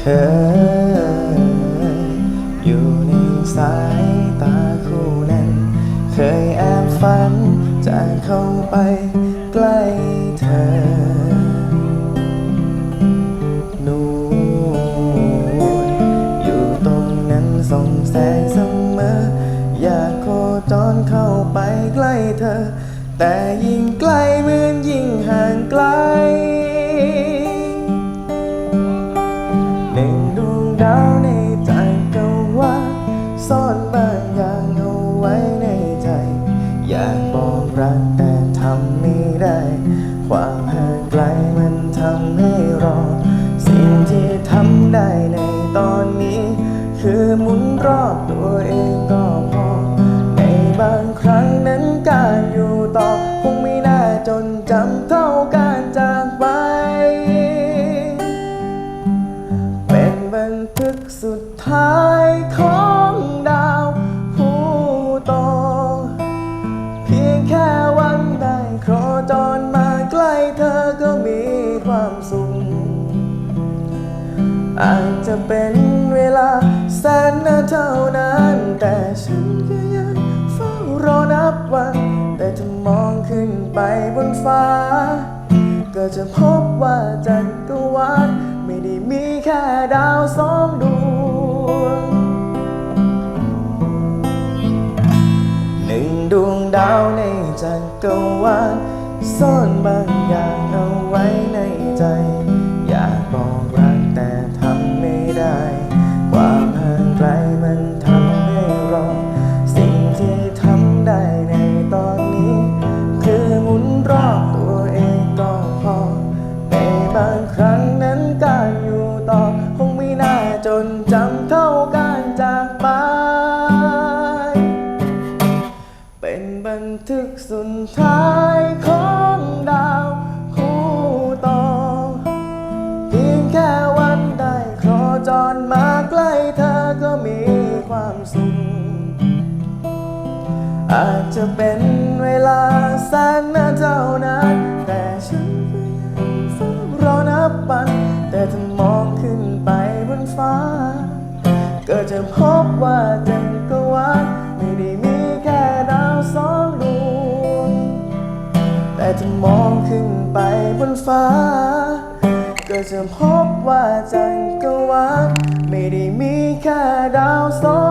อยู่ในสายตาคู่นั้น เคยแอบฝันจะเข้าไปใกล้เธอ นูนอยู่ตรงนั้นส่องแสงเสมอ อยากโคจรเข้าไปใกล้เธอ แต่ยิ่งใกล้เหมือนยิ่งห่างไกล ซ่อนบางอย่างเอาไว้ในใจ อยากบอกรักแต่ทำไม่ได้ ความห่างไกลมันทำให้รอ สิ่งที่ทำได้ในตอนนี้ คือหมุนรอบตัวเองก็พอ ในบางครั้งนั้นการอยู่ต่อ คงไม่น่าจนจำเท่าการจากไป เป็นบันทึกสุดท้าย จรมาใกล้เธอก็มีความสุข อาจจะเป็นเวลาแสนนานเท่านั้น แต่ฉันก็ยังเฝ้ารอนับวัน แต่ถ้ามองขึ้นไปบนฟ้า ก็จะพบว่าจักรวาลไม่ได้มีแค่ดาวสองดวงหนึ่งดวงดาวในจักรวาล ซ่อนบางอย่างเอาไว้ในใจ อยากบอกรักแต่ทำไม่ได้ อาจจะเป็นเวลาแสนนาเท่านั้น แต่ฉันก็ยังเฝ้ารอนับวัน แต่ถ้ามองขึ้นไปบนฟ้า ก็จะพบว่าจักรวาลไม่ได้มีแค่ดาวสองดวง แต่ถ้ามองขึ้นไปบนฟ้า ก็จะพบว่าจักรวาลไม่ได้มีแค่ดาวสองดว